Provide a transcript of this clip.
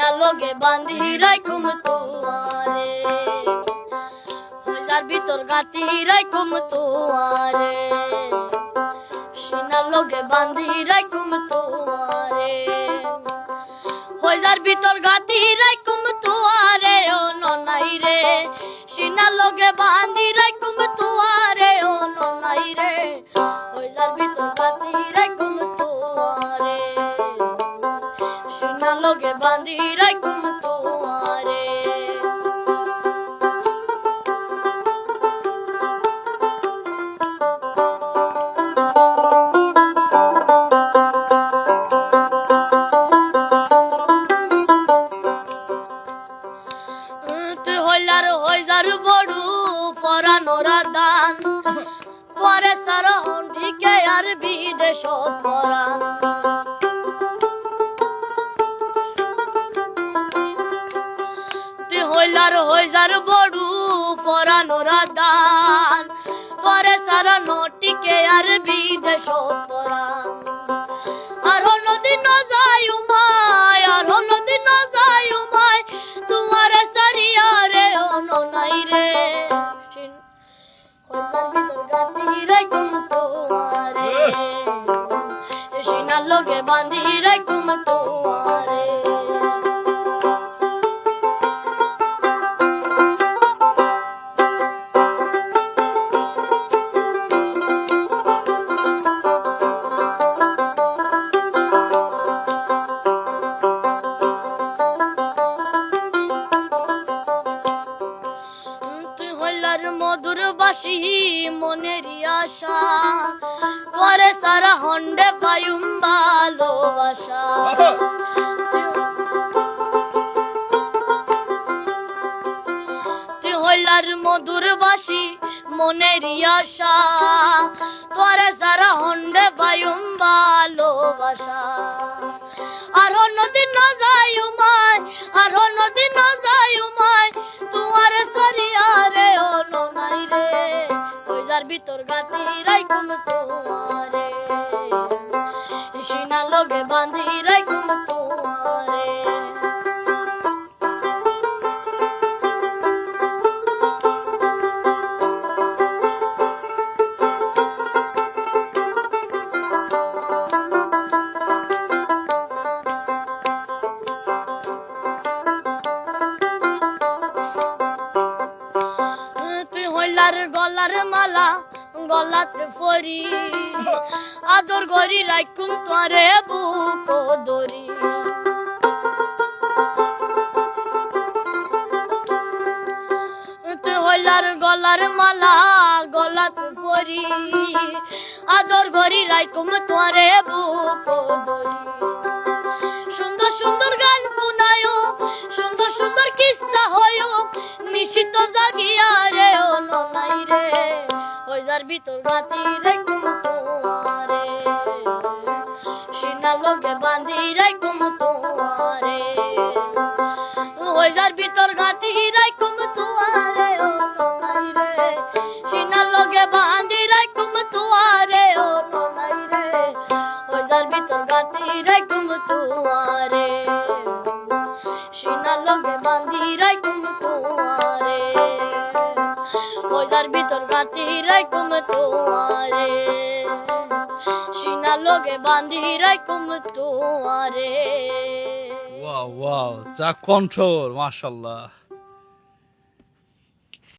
না লগে বান্ধি রাখুম তোমারে। যার ভিতর গাতি রাখুম তোমারে। সিনার লগে বান্ধি রাখুম তোমারে। হইজার ভিতর গাতি রাখুম তোমারে, ও নাই রে সিনার লগে বান্ধি পরানোরা দান। পরে সার ঢিকে আর বিদেশ তুই হইলার হইজার বড়ু পরানোরা দান। পরে সার নটিকে আর বিদেশ পরান সিনার হইলার মধুর বাসি মনের আশা। পরে সারা হন্ডে পায়ুম ভালোবাসা। হইলার মধুর বাসি মনের আশা। পরে সারা হন্ডে পায়ুম ভালোবাসা। আর নদী ন ভিতর গাতি তোমারে। লগে বাঁধি গলার মালা গলাতে ফরি আদর গরি রাইকুম তোরে বুক দরি হইলার গলার মালা গলাতে ফরি আদর গরি রাইকুম তোরে বুক দরি যার ভিতর গাতি রে কুমারে। সিনা লোকে বাঁধি রে রে কুম তোমারে। সিনা লগে বাঁধি রে কুম তোমারে। ওয়াও ওয়াও যা কণ্ঠ মাশাল্লাহ।